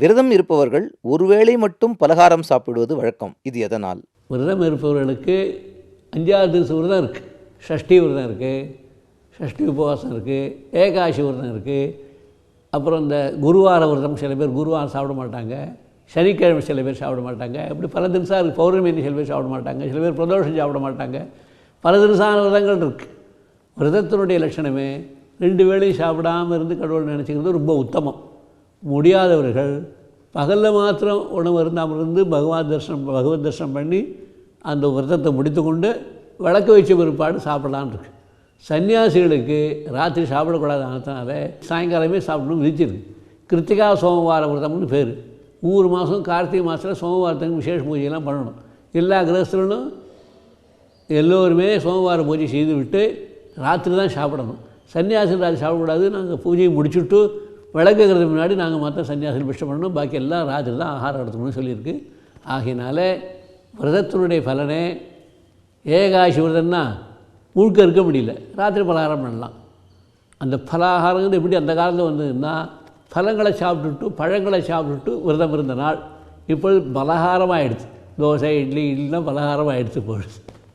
விரதம் இருப்பவர்கள் ஒருவேளை மட்டும் பலகாரம் சாப்பிடுவது வழக்கம். இது எதனால்? விரதம் இருப்பவர்களுக்கு அஞ்சாவது திவசம் விரதம் இருக்குது ஷஷ்டி விரதம் இருக்குது ஷஷ்டி உபவாசம் இருக்குது ஏகாசி விரதம் இருக்குது அப்புறம் இந்த குருவார விரதம் சில பேர் குருவாரம் சாப்பிட மாட்டாங்க. சனிக்கிழமை சில பேர் சாப்பிட மாட்டாங்க. இப்படி பல தினசாக இருக்குது பௌர்ணமி சில பேர் சாப்பிட மாட்டாங்க. சில பேர் பிரதோஷம் சாப்பிட மாட்டாங்க. பல தினசான விரதங்கள் இருக்குது விரதத்தினுடைய லட்சணமே ரெண்டு வேளையும் சாப்பிடாமல் இருந்து கடவுள் நினச்சிக்கிறது ரொம்ப உத்தமம். முடியாதவர்கள் பகலில் மாத்திரம் உணவு இருந்தாமல் இருந்து பகவான் தரிசனம் பகவத் தரிசனம் பண்ணி அந்த விரதத்தை முடித்துக்கொண்டு விளக்கு வச்ச பிற்பாடு சாப்பிடலான் இருக்கு சன்னியாசிகளுக்கு ராத்திரி சாப்பிடக்கூடாது அதனால சாயங்காலமே சாப்பிடணும் விதிச்சிருக்கு. கிருத்திகா சோமவார விரதம்னு பேர். மூணு மாதம் கார்த்திகை மாதத்தில் சோமவாரத்துக்கு விசேஷ பூஜையெல்லாம் பண்ணணும். எல்லா கிரகஸ்தர்களும் எல்லோருமே சோமவார பூஜை செய்து விட்டு ராத்திரி தான் சாப்பிடணும். சன்னியாசி ராத்திரி சாப்பிடக்கூடாது நாங்கள் பூஜையை முடிச்சுட்டு விளக்குங்கிறது முன்னாடி நாங்கள் மற்ற சன்னியாசம் பிஷ்டம் பண்ணணும். பாக்கி எல்லாம் ராத்திரி தான் ஆகாரம் எடுத்துக்கணும்னு சொல்லியிருக்கு. ஆகையினால விரதத்தினுடைய பலனே ஏகாசி விரதம்னா முழுக்க இருக்க முடியல. ராத்திரி பலகாரம் பண்ணலாம். அந்த பலாகாரங்கிறது எப்படி அந்த காலத்தில் வந்ததுன்னா பழங்களை சாப்பிட்டுட்டு பழங்களை சாப்பிட்டுட்டு விரதம் இருந்த நாள். இப்பொழுது பலகாரம் தோசை இட்லி இட்லினா பலகாரம் ஆயிடுச்சு பொழுது